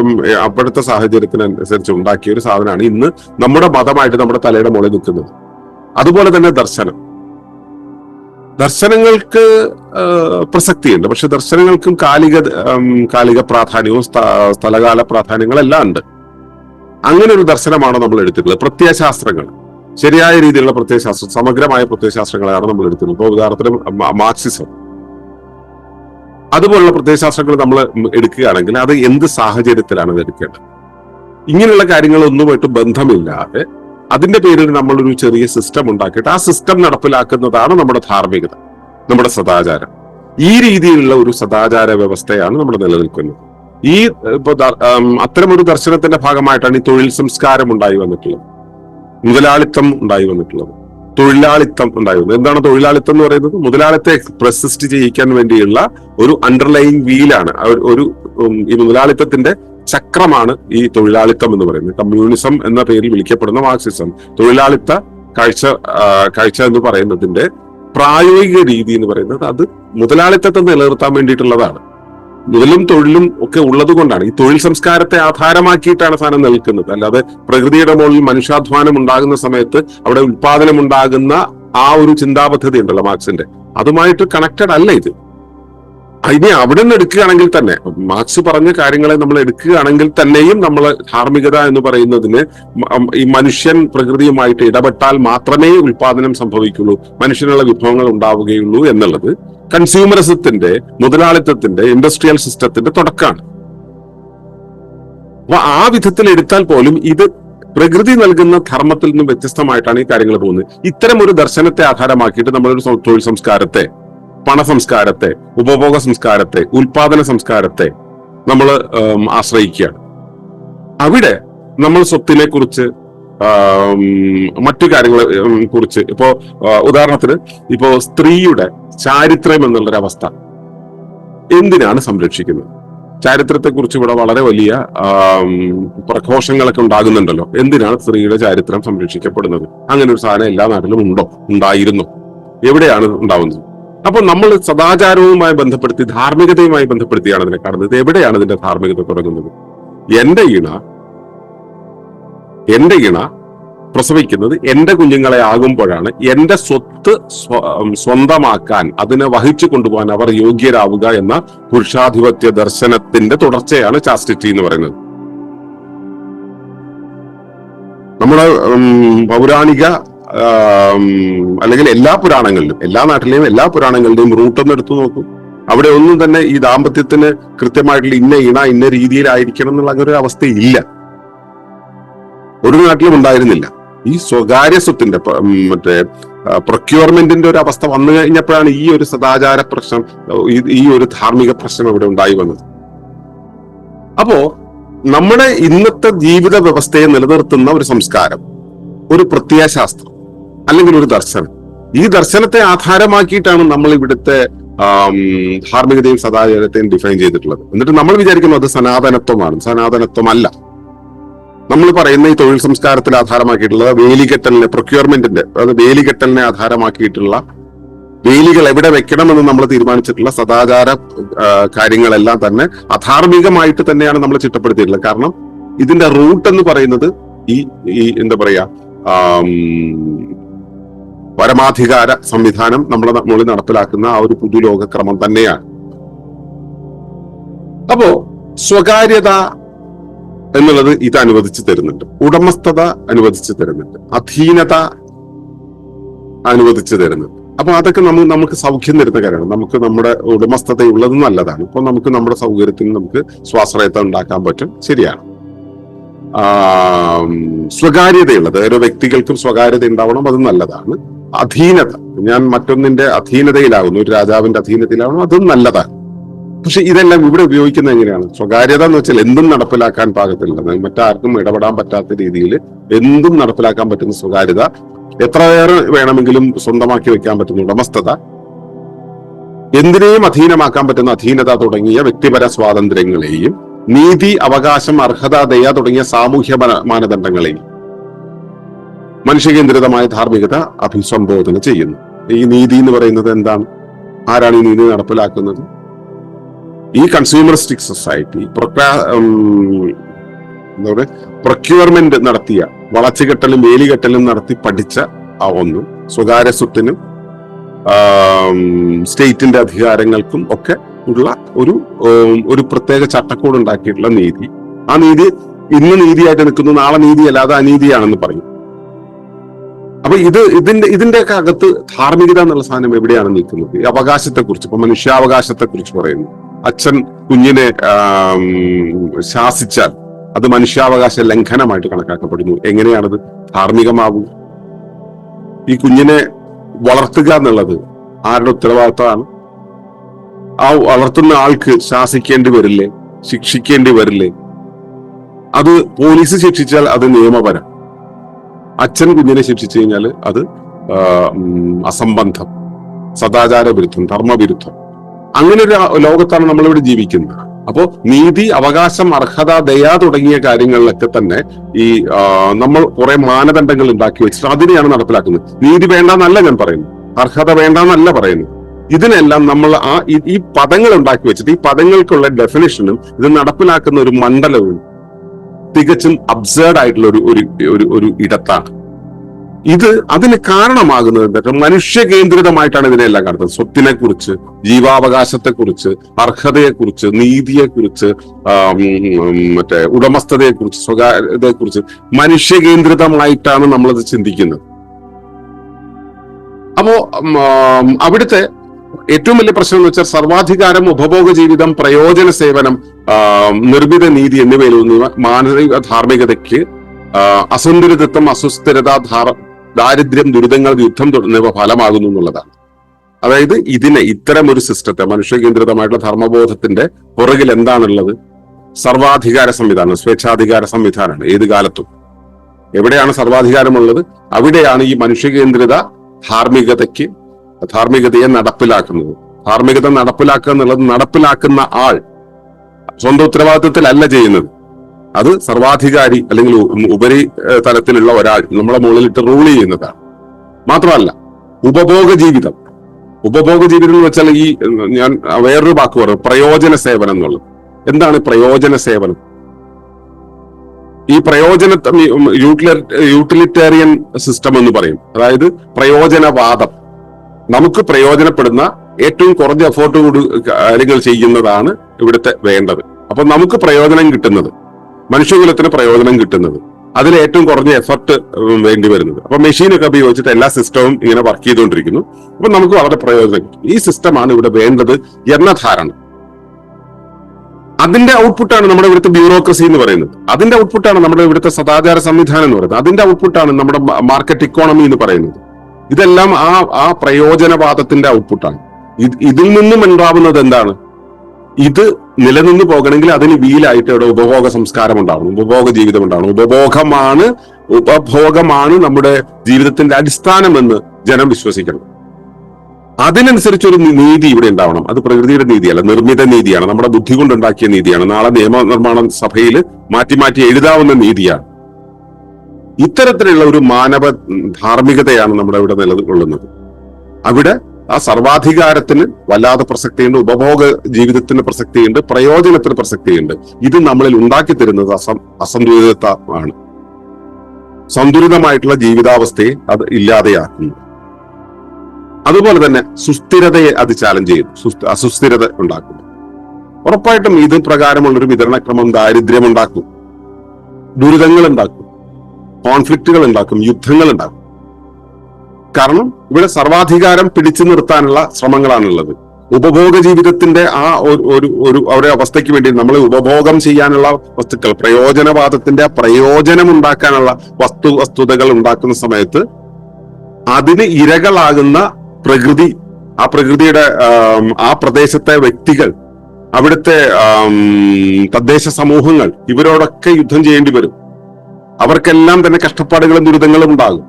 അപ്പോഴത്തെ സാഹചര്യത്തിനനുസരിച്ച് ഉണ്ടാക്കിയ ഒരു സാധനമാണ് ഇന്ന് നമ്മുടെ മതമായിട്ട് നമ്മുടെ തലയുടെ മുകളിൽ നിൽക്കുന്നത്. അതുപോലെ തന്നെ ദർശനം. ദർശനങ്ങൾക്ക് പ്രസക്തിയുണ്ട്. പക്ഷെ ദർശനങ്ങൾക്കും കാലിക കാലിക പ്രാധാന്യവും സ്ഥ- സ്ഥലകാല പ്രാധാന്യങ്ങളെല്ലാം ഉണ്ട്. അങ്ങനെ ഒരു ദർശനമാണ് നമ്മൾ എടുത്തിട്ടുള്ളത്? പ്രത്യയശാസ്ത്രങ്ങൾ. ശരിയായ രീതിയിലുള്ള പ്രത്യയശാസ്ത്രം സമഗ്രമായ പ്രത്യയശാസ്ത്രങ്ങളാണ് നമ്മൾ എടുത്തിട്ടുള്ളത്. ഇപ്പോൾ ഉദാഹരണത്തിന് മാർക്സിസം. അതുപോലുള്ള പ്രത്യയശാസ്ത്രങ്ങൾ നമ്മൾ എടുക്കുകയാണെങ്കിൽ അത് എന്ത് സാഹചര്യത്തിലാണ് അത് എടുക്കേണ്ടത്? ഇങ്ങനെയുള്ള കാര്യങ്ങളൊന്നുമായിട്ട് ബന്ധമില്ലാതെ അതിന്റെ പേരിൽ നമ്മളൊരു ചെറിയ സിസ്റ്റം ഉണ്ടാക്കിയിട്ട് ആ സിസ്റ്റം നടപ്പിലാക്കുന്നതാണ് നമ്മുടെ ധാർമ്മികത നമ്മുടെ സദാചാരം. ഈ രീതിയിലുള്ള ഒരു സദാചാര വ്യവസ്ഥയാണ് നമ്മൾ നിലനിൽക്കുന്നത്. ഈ ഇപ്പൊ അത്തരമൊരു ദർശനത്തിന്റെ ഭാഗമായിട്ടാണ് ഈ തൊഴിൽ സംസ്കാരം ഉണ്ടായി വന്നിട്ടുള്ളത്. മുതലാളിത്തം ഉണ്ടായി വന്നിട്ടുള്ളത്. തൊഴിലാളിത്തം ഉണ്ടായിരുന്നു. എന്താണ് തൊഴിലാളിത്തം എന്ന് പറയുന്നത്? മുതലാളിത്തെ പ്രസിസ്റ്റ് ചെയ്യിക്കാൻ വേണ്ടിയുള്ള ഒരു അണ്ടർലൈൻ വീലാണ് ഒരു- ഈ മുതലാളിത്തത്തിന്റെ ചക്രമാണ് ഈ തൊഴിലാളിത്തം എന്ന് പറയുന്നത്. കമ്മ്യൂണിസം എന്ന പേരിൽ വിളിക്കപ്പെടുന്ന മാർക്സിസം തൊഴിലാളിത്ത കാഴ്ച കാഴ്ച എന്ന് പറയുന്നതിന്റെ പ്രായോഗിക രീതി എന്ന് പറയുന്നത് അത് മുതലാളിത്തത്തെ നിലനിർത്താൻ വേണ്ടിയിട്ടുള്ളതാണ്. മുതലും തൊഴിലും ഒക്കെ ഉള്ളത് കൊണ്ടാണ്. ഈ തൊഴിൽ സംസ്കാരത്തെ ആധാരമാക്കിയിട്ടാണ് സാധനം നിൽക്കുന്നത്. അല്ലാതെ പ്രകൃതിയുടെ മുകളിൽ മനുഷ്യാധ്വാനം ഉണ്ടാകുന്ന സമയത്ത് അവിടെ ഉത്പാദനം ഉണ്ടാകുന്ന ആ ഒരു ചിന്താപദ്ധതി ഉണ്ടല്ലോ മാർക്സിന്റെ. അതുമായിട്ട് കണക്റ്റഡ് അല്ല ഇത്. ഇനി അവിടെ നിന്ന് എടുക്കുകയാണെങ്കിൽ തന്നെ മാർക്സ് പറഞ്ഞ കാര്യങ്ങളെ നമ്മൾ എടുക്കുകയാണെങ്കിൽ തന്നെയും നമ്മൾ ധാർമ്മികത എന്ന് പറയുന്നതിന് ഈ മനുഷ്യൻ പ്രകൃതിയുമായിട്ട് ഇടപെട്ടാൽ മാത്രമേ ഉൽപാദനം സംഭവിക്കുള്ളൂ. മനുഷ്യനുള്ള വിഭവങ്ങൾ ഉണ്ടാവുകയുള്ളൂ എന്നുള്ളത്. കൺസ്യൂമറിസത്തിന്റെ മുതലാളിത്തത്തിന്റെ ഇൻഡസ്ട്രിയൽ സിസ്റ്റത്തിന്റെ തുടക്കമാണ്. അപ്പൊ ആ വിധത്തിൽ എടുത്താൽ പോലും ഇത് പ്രകൃതി നൽകുന്ന ധർമ്മത്തിൽ നിന്നും വ്യത്യസ്തമായിട്ടാണ് ഈ കാര്യങ്ങൾ പോകുന്നത്. ഇത്തരം ഒരു ദർശനത്തെ ആധാരമാക്കിയിട്ട് നമ്മളൊരു തൊഴിൽ സംസ്കാരത്തെ പണ സംസ്കാരത്തെ ഉപഭോഗ സംസ്കാരത്തെ ഉൽപാദന സംസ്കാരത്തെ നമ്മൾ ആശ്രയിക്കുകയാണ്. അവിടെ നമ്മൾ സ്വത്തിനെ കുറിച്ച് മറ്റു കാര്യങ്ങളെ കുറിച്ച്. ഇപ്പോ ഉദാഹരണത്തിന് ഇപ്പോ സ്ത്രീയുടെ ചാരിത്രം എന്നുള്ളൊരവസ്ഥ. എന്തിനാണ് സംരക്ഷിക്കുന്നത്? ചാരിത്രത്തെ കുറിച്ച് ഇവിടെ വളരെ വലിയ പ്രഘോഷങ്ങളൊക്കെ ഉണ്ടാകുന്നുണ്ടല്ലോ. എന്തിനാണ് സ്ത്രീയുടെ ചാരിത്രം സംരക്ഷിക്കപ്പെടുന്നത്? അങ്ങനെ ഒരു സാധനം എല്ലാ നാട്ടിലും ഉണ്ടോ? ഉണ്ടായിരുന്നു. എവിടെയാണ് ഉണ്ടാവുന്നത്? അപ്പൊ നമ്മൾ സദാചാരവുമായി ബന്ധപ്പെടുത്തി ധാർമ്മികതയുമായി ബന്ധപ്പെടുത്തിയാണ് അതിനെ കാണുന്നത്. എവിടെയാണ് ഇതിന്റെ ധാർമ്മികത തുടങ്ങുന്നത്? എന്റെ ഇണ എന്റെ ഇണ പ്രസവിക്കുന്നത് എന്റെ കുഞ്ഞുങ്ങളെ ആകുമ്പോഴാണ് എന്റെ സ്വത്ത് സ്വ- സ്വന്തമാക്കാൻ അതിനെ വഹിച്ചു കൊണ്ടുപോകാൻ അവർ യോഗ്യരാവുക എന്ന പുരുഷാധിപത്യ ദർശനത്തിന്റെ തുടർച്ചയാണ് ചാസ്റ്റിറ്റി എന്ന് പറയുന്നത്. നമ്മുടെ പൗരാണിക അല്ലെങ്കിൽ എല്ലാ പുരാണങ്ങളിലും എല്ലാ നാട്ടിലെയും എല്ലാ പുരാണങ്ങളുടെയും റൂട്ട് ഒന്ന് എടുത്തു നോക്കും. അവിടെ ഒന്നും തന്നെ ഈ ദാമ്പത്യത്തിന് കൃത്യമായിട്ടുള്ള ഇന്ന ഇണ ഇന്ന രീതിയിലായിരിക്കണം എന്നുള്ള അങ്ങനെ ഒരു അവസ്ഥയില്ല. ഒരു നാട്ടിലും ഉണ്ടായിരുന്നില്ല. ഈ സ്വകാര്യ സ്വത്തിന്റെ മറ്റേ പ്രൊക്യൂർമെന്റിന്റെ ഒരു അവസ്ഥ വന്നു കഴിഞ്ഞപ്പോഴാണ് ഈ ഒരു സദാചാര പ്രശ്നം ഈ- ഒരു ധാർമ്മിക പ്രശ്നം ഇവിടെ ഉണ്ടായി വന്നത്. അപ്പോ നമ്മുടെ ഇന്നത്തെ ജീവിത വ്യവസ്ഥയെ നിലനിർത്തുന്ന ഒരു സംസ്കാരം ഒരു പ്രത്യയശാസ്ത്രം അല്ലെങ്കിൽ ഒരു ദർശനം. ഈ ദർശനത്തെ ആധാരമാക്കിയിട്ടാണ് നമ്മൾ ഇവിടുത്തെ ധാർമ്മികതയും സദാചാരത്തെയും ഡിഫൈൻ ചെയ്തിട്ടുള്ളത്. എന്നിട്ട് നമ്മൾ വിചാരിക്കുന്നത് അത് സനാതനത്വമാണ്. സനാതനത്വമല്ല. നമ്മൾ പറയുന്ന ഈ തൊഴിൽ സംസ്കാരത്തിൽ ആധാരമാക്കിയിട്ടുള്ള വേലികെട്ടലിനെ പ്രൊക്യൂർമെന്റിന്റെ അതായത് വേലികെട്ടലിനെ ആധാരമാക്കിയിട്ടുള്ള വേലികൾ എവിടെ വെക്കണമെന്ന് നമ്മൾ തീരുമാനിച്ചിട്ടുള്ള സദാചാര കാര്യങ്ങളെല്ലാം തന്നെ അധാർമികമായിട്ട് തന്നെയാണ് നമ്മൾ ചിട്ടപ്പെടുത്തിയിട്ടുള്ളത്. കാരണം ഇതിന്റെ റൂട്ട് എന്ന് പറയുന്നത് ഈ ഈ എന്താ പറയാ പരമാധികാര സംവിധാനം നമ്മളെ മുകളിൽ നടപ്പിലാക്കുന്ന ആ ഒരു പുതുലോക ക്രമം തന്നെയാണ്. അപ്പോ സ്വകാര്യത എന്നുള്ളത് ഇത് അനുവദിച്ചു തരുന്നുണ്ട്. ഉടമസ്ഥത അനുവദിച്ചു തരുന്നുണ്ട്. അധീനത അനുവദിച്ചു തരുന്നുണ്ട്. അപ്പൊ അതൊക്കെ നമ്മൾ നമുക്ക് സൗഖ്യം തരുന്ന കാര്യമാണ്. നമുക്ക് നമ്മുടെ ഉടമസ്ഥതയുള്ളത് നല്ലതാണ്. ഇപ്പൊ നമുക്ക് നമ്മുടെ സൗകര്യത്തിന് നമുക്ക് സ്വാശ്രയത്വം ഉണ്ടാക്കാൻ പറ്റും. ശരിയാണ്. സ്വകാര്യതയുള്ളത്. ഓരോ വ്യക്തികൾക്കും സ്വകാര്യത ഉണ്ടാവണം അത് നല്ലതാണ്. അധീനത. ഞാൻ മറ്റൊന്നിന്റെ അധീനതയിലാകുന്നു ഒരു രാജാവിന്റെ അധീനതയിലാവണം അതും നല്ലതാണ്. പക്ഷെ ഇതെല്ലാം ഇവിടെ ഉപയോഗിക്കുന്നത് എങ്ങനെയാണ്? സ്വകാര്യത എന്ന് വെച്ചാൽ എന്തും നടപ്പിലാക്കാൻ പാകത്തില്ല. മറ്റാർക്കും ഇടപെടാൻ പറ്റാത്ത രീതിയിൽ എന്തും നടപ്പിലാക്കാൻ പറ്റുന്ന സ്വകാര്യത എത്രയേറെ വേണമെങ്കിലും സ്വന്തമാക്കി വെക്കാൻ പറ്റുന്ന ഉടമസ്ഥത എന്തിനേയും അധീനമാക്കാൻ പറ്റുന്ന അധീനത തുടങ്ങിയ വ്യക്തിപര സ്വാതന്ത്ര്യങ്ങളെയും നീതി അവകാശം അർഹത ദയ തുടങ്ങിയ സാമൂഹ്യ മാനദണ്ഡങ്ങളെയും മനുഷ്യകേന്ദ്രിതമായ ധാർമ്മികത അഭിസംബോധന ചെയ്യുന്നു. ഈ നീതി എന്ന് പറയുന്നത് എന്താണ്? ആരാണ് ഈ നീതി നടപ്പിലാക്കുന്നത്? ഈ കൺസ്യൂമറിസ്റ്റിക് സൊസൈറ്റി എന്താ പറയുക പ്രൊക്യൂർമെന്റ് നടത്തിയ വളച്ചുകെട്ടലും വേലികെട്ടലും നടത്തി പഠിച്ച ആ ഒന്നും സ്വകാര്യ സ്വത്തിനും സ്റ്റേറ്റിന്റെ അധികാരങ്ങൾക്കും ഒക്കെ ഉള്ള ഒരു ഒരു പ്രത്യേക ചട്ടക്കൂട് ഉണ്ടാക്കിയിട്ടുള്ള നീതി. ആ നീതി ഇന്ന് നീതിയായിട്ട് നിൽക്കുന്നു നാളെ നീതിയല്ല അല്ലാതെ അനീതിയാണെന്ന് പറയും. അപ്പൊ ഇത് ഇതിന്റെ ഇതിന്റെയൊക്കെ അകത്ത് ധാർമ്മികത എന്നുള്ള സാധനം എവിടെയാണ് നിൽക്കുന്നത്? ഈ അവകാശത്തെ കുറിച്ച് ഇപ്പൊ മനുഷ്യാവകാശത്തെ കുറിച്ച് പറയുന്നു. അച്ഛൻ കുഞ്ഞിനെ ശാസിച്ചാൽ അത് മനുഷ്യാവകാശ ലംഘനമായിട്ട് കണക്കാക്കപ്പെടുന്നു. എങ്ങനെയാണത്? ധാർമ്മികമാവും. ഈ കുഞ്ഞിനെ വളർത്തുക എന്നുള്ളത് ആരുടെ ഉത്തരവാദിത്തമാണ്? ആ വളർത്തുന്ന ആൾക്ക് ശാസിക്കേണ്ടി വരില്ലേ? ശിക്ഷിക്കേണ്ടി വരില്ലേ? അത് പോലീസ് ശിക്ഷിച്ചാൽ അത് നിയമപരം. അച്ഛൻ കുഞ്ഞിനെ ശിക്ഷിച്ചു കഴിഞ്ഞാൽ അത് അസംബന്ധം സദാചാര വിരുദ്ധം ധർമ്മവിരുദ്ധം. അങ്ങനെ ഒരു ലോകത്താണ് നമ്മളിവിടെ ജീവിക്കുന്നത്. അപ്പോൾ നീതി അവകാശം അർഹത ദയ തുടങ്ങിയ കാര്യങ്ങളിലൊക്കെ തന്നെ ഈ നമ്മൾ കുറെ മാനദണ്ഡങ്ങൾ ഉണ്ടാക്കി വെച്ചിട്ട് അതിനെയാണ് നടപ്പിലാക്കുന്നത്. നീതി വേണ്ടെന്നല്ല ഞാൻ പറയുന്നു അർഹത വേണ്ടെന്നല്ല പറയുന്നു ഇതിനെല്ലാം നമ്മൾ ആ ഈ- പദങ്ങൾ ഉണ്ടാക്കി വെച്ചിട്ട് ഈ പദങ്ങൾക്കുള്ള ഡെഫിനേഷനും ഇത് നടപ്പിലാക്കുന്ന ഒരു മണ്ഡലവും തികച്ചും അബ്സേർഡ് ആയിട്ടുള്ള ഒരു ഒരു ഒരു ഇടത്താണ്. ഇത് അതിന് കാരണമാകുന്നത് മനുഷ്യ കേന്ദ്രിതമായിട്ടാണ് ഇതിനെല്ലാം കാണുന്നത്. സ്വത്തിനെ കുറിച്ച് ജീവാവകാശത്തെ കുറിച്ച് അർഹതയെ കുറിച്ച് നീതിയെ കുറിച്ച് മറ്റേ ഉടമസ്ഥതയെ കുറിച്ച് സ്വകാര്യതയെ കുറിച്ച് മനുഷ്യ കേന്ദ്രിതമായിട്ടാണ് നമ്മളത് ചിന്തിക്കുന്നത്. അപ്പോ അവിടുത്തെ ഏറ്റവും വലിയ പ്രശ്നം എന്ന് വെച്ചാൽ സർവാധികാരം ഉപഭോഗ ജീവിതം പ്രയോജന സേവനം നിർമ്മിത നീതി എന്നിവയിലൊന്നിവ മാനസിക ധാർമ്മികതയ്ക്ക് അസന്തുലിതത്വം അസുസ്ഥിരത ധാര ദാരിദ്ര്യം ദുരിതങ്ങൾ യുദ്ധം തുടങ്ങിയവ ഫലമാകുന്നു എന്നുള്ളതാണ്. അതായത് ഇതിനെ ഇത്തരം ഒരു സിസ്റ്റത്തെ മനുഷ്യകേന്ദ്രിതമായിട്ടുള്ള ധർമ്മബോധത്തിന്റെ പുറകിൽ എന്താണുള്ളത്? സർവാധികാര സംവിധാനം സ്വേച്ഛാധികാര സംവിധാനമാണ് ഏത് കാലത്തും. എവിടെയാണ് സർവാധികാരമുള്ളത്? അവിടെയാണ് ഈ മനുഷ്യകേന്ദ്രിത ധാർമ്മികതയ്ക്ക് ധാർമ്മികതയെ നടപ്പിലാക്കുന്നത്. ധാർമ്മികത നടപ്പിലാക്കുക എന്നുള്ളത് നടപ്പിലാക്കുന്ന ആൾ സ്വന്തം ഉത്തരവാദിത്വത്തിലല്ല ചെയ്യുന്നത്. അത് സർവാധികാരി അല്ലെങ്കിൽ ഉപരി തലത്തിലുള്ള ഒരാൾ നമ്മളെ മുകളിലിട്ട് റൂൾ ചെയ്യുന്നതാണ്. മാത്രമല്ല ഉപഭോഗ ജീവിതം. ഉപഭോഗ ജീവിതം എന്ന് വെച്ചാൽ ഈ ഞാൻ വേറൊരു വാക്ക് പറയും പ്രയോജന സേവനം എന്നുള്ളത്. എന്താണ് പ്രയോജന സേവനം? ഈ പ്രയോജന യൂട്ടിലിറ്റേറിയൻ സിസ്റ്റം എന്ന് പറയും. അതായത് പ്രയോജനവാദം. നമുക്ക് പ്രയോജനപ്പെടുന്ന ഏറ്റവും കുറഞ്ഞ എഫോർട്ട് കൂടി കാര്യങ്ങൾ ചെയ്യുന്നതാണ് ഇവിടുത്തെ വേണ്ടത്. അപ്പൊ നമുക്ക് പ്രയോജനം കിട്ടുന്നത്. മനുഷ്യകുലത്തിന് പ്രയോജനം കിട്ടുന്നത്. അതിൽ ഏറ്റവും കുറഞ്ഞ എഫർട്ട് വേണ്ടി വരുന്നത്. അപ്പൊ മെഷീനൊക്കെ ഉപയോഗിച്ചിട്ട് എല്ലാ സിസ്റ്റവും ഇങ്ങനെ വർക്ക് ചെയ്തുകൊണ്ടിരിക്കുന്നു. അപ്പൊ നമുക്ക് വളരെ പ്രയോജനം കിട്ടും. ഈ സിസ്റ്റമാണ് ഇവിടെ വേണ്ടത് എന്ന ധാരണ. അതിന്റെ ഔട്ട്പുട്ടാണ് നമ്മുടെ ഇവിടുത്തെ ബ്യൂറോക്രസി എന്ന് പറയുന്നത്. അതിന്റെ ഔട്ട്പുട്ടാണ് നമ്മുടെ ഇവിടുത്തെ സദാചാര സംവിധാനം എന്ന് പറയുന്നത്. അതിന്റെ ഔട്ട്പുട്ടാണ് നമ്മുടെ മാർക്കറ്റ് ഇക്കോണമി എന്ന് പറയുന്നത്. ഇതെല്ലാം ആ ആ പ്രയോജനവാദത്തിന്റെ ഔട്ട്പുട്ടാണ് ഇതിൽ നിന്നും ഉണ്ടാവുന്നത് എന്താണ്? ഇത് നിലനിന്ന് പോകണമെങ്കിൽ അതിന് വീലായിട്ട് ഇവിടെ ഉപഭോഗ സംസ്കാരം ഉണ്ടാവണം ഉപഭോഗ ജീവിതം ഉണ്ടാവണം. ഉപഭോഗമാണ് ഉപഭോഗമാണ് നമ്മുടെ ജീവിതത്തിന്റെ അടിസ്ഥാനമെന്ന് ജനം വിശ്വസിക്കണം. അതിനനുസരിച്ച് ഒരു നീതി ഇവിടെ ഉണ്ടാവണം. അത് പ്രകൃതിയുടെ നീതിയല്ല നിർമ്മിത നീതിയാണ്. നമ്മുടെ ബുദ്ധി കൊണ്ടുണ്ടാക്കിയ നീതിയാണ്. നാളെ നിയമനിർമ്മാണ സഭയിൽ മാറ്റി മാറ്റി എഴുതാവുന്ന നീതിയാണ്. ഇത്തരത്തിലുള്ള ഒരു മാനവ ധാർമ്മികതയാണ് നമ്മുടെ ഇവിടെ നിലകൊള്ളുന്നത്. അവിടെ ആ സർവാധികാരത്തിന് വല്ലാതെ പ്രസക്തിയുണ്ട് ഉപഭോഗ ജീവിതത്തിന് പ്രസക്തിയുണ്ട് പ്രയോജനത്തിന് പ്രസക്തിയുണ്ട്. ഇത് നമ്മളിൽ ഉണ്ടാക്കി തരുന്നത് അസം അസന്തുലിതത്വമാണ് സന്തുലിതമായിട്ടുള്ള ജീവിതാവസ്ഥയെ അത് ഇല്ലാതെയാക്കുന്നു. അതുപോലെ തന്നെ സുസ്ഥിരതയെ അത് ചാലഞ്ച് ചെയ്യുന്നു അസുസ്ഥിരത ഉണ്ടാക്കുന്നു. ഉറപ്പായിട്ടും ഇത് പ്രകാരമുള്ള ഒരു വിതരണക്രമം ദാരിദ്ര്യം ഉണ്ടാക്കും. ദുരിതങ്ങൾ ഉണ്ടാക്കും. കോൺഫ്ലിക്റ്റുകൾ ഉണ്ടാക്കും യുദ്ധങ്ങൾ ഉണ്ടാക്കും. കാരണം ഇവിടെ സർവാധികാരം പിടിച്ചു നിർത്താനുള്ള ശ്രമങ്ങളാണുള്ളത്. ഉപഭോഗ ജീവിതത്തിന്റെ ആ ഒരു ഒരു ഒരു അവസ്ഥയ്ക്ക് വേണ്ടി നമ്മൾ ഉപഭോഗം ചെയ്യാനുള്ള വസ്തുക്കൾ പ്രയോജനവാദത്തിന്റെ പ്രയോജനം ഉണ്ടാക്കാനുള്ള വസ്തു വസ്തുതകൾ ഉണ്ടാക്കുന്ന സമയത്ത് അതിന് ഇരകളാകുന്ന പ്രകൃതി ആ പ്രകൃതിയുടെ ആ പ്രദേശത്തെ വ്യക്തികൾ അവിടുത്തെ തദ്ദേശ സമൂഹങ്ങൾ ഇവരോടൊക്കെ യുദ്ധം ചെയ്യേണ്ടി വരും. അവർക്കെല്ലാം തന്നെ കഷ്ടപ്പാടുകളും ദുരിതങ്ങളും ഉണ്ടാകും.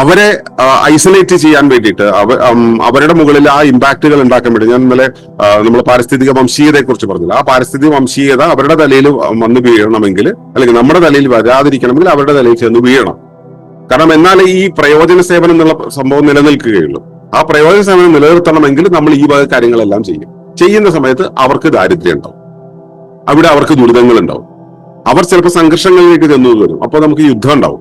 അവരെ ഐസൊലേറ്റ് ചെയ്യാൻ വേണ്ടിയിട്ട് അവരുടെ മുകളിൽ ആ ഇമ്പാക്റ്റുകൾ ഉണ്ടാക്കാൻ വേണ്ടി ഞാൻ ഇന്നലെ നമ്മൾ പാരിസ്ഥിതിക വംശീയതയെ കുറിച്ച് പറഞ്ഞില്ല. ആ പാരിസ്ഥിതിക വംശീയത അവരുടെ തലയിൽ വന്ന് വീഴണമെങ്കിൽ അല്ലെങ്കിൽ നമ്മുടെ തലയിൽ വരാതിരിക്കണമെങ്കിൽ അവരുടെ തലയിൽ ചെന്ന് വീഴണം. കാരണം എന്നാലേ ഈ പ്രയോജന സേവനം എന്നുള്ള സംഭവം നിലനിൽക്കുകയുള്ളൂ. ആ പ്രയോജന സേവനം നിലനിർത്തണമെങ്കിൽ നമ്മൾ ഈ വക കാര്യങ്ങളെല്ലാം ചെയ്യും. ചെയ്യുന്ന സമയത്ത് അവർക്ക് ദാരിദ്ര്യം ഉണ്ടാവും. അവിടെ അവർക്ക് ദുരിതങ്ങൾ ഉണ്ടാവും. അവർ ചിലപ്പോൾ സംഘർഷങ്ങളിലേക്ക് ചെന്നു വരും. അപ്പോൾ നമുക്ക് യുദ്ധം ഉണ്ടാവും.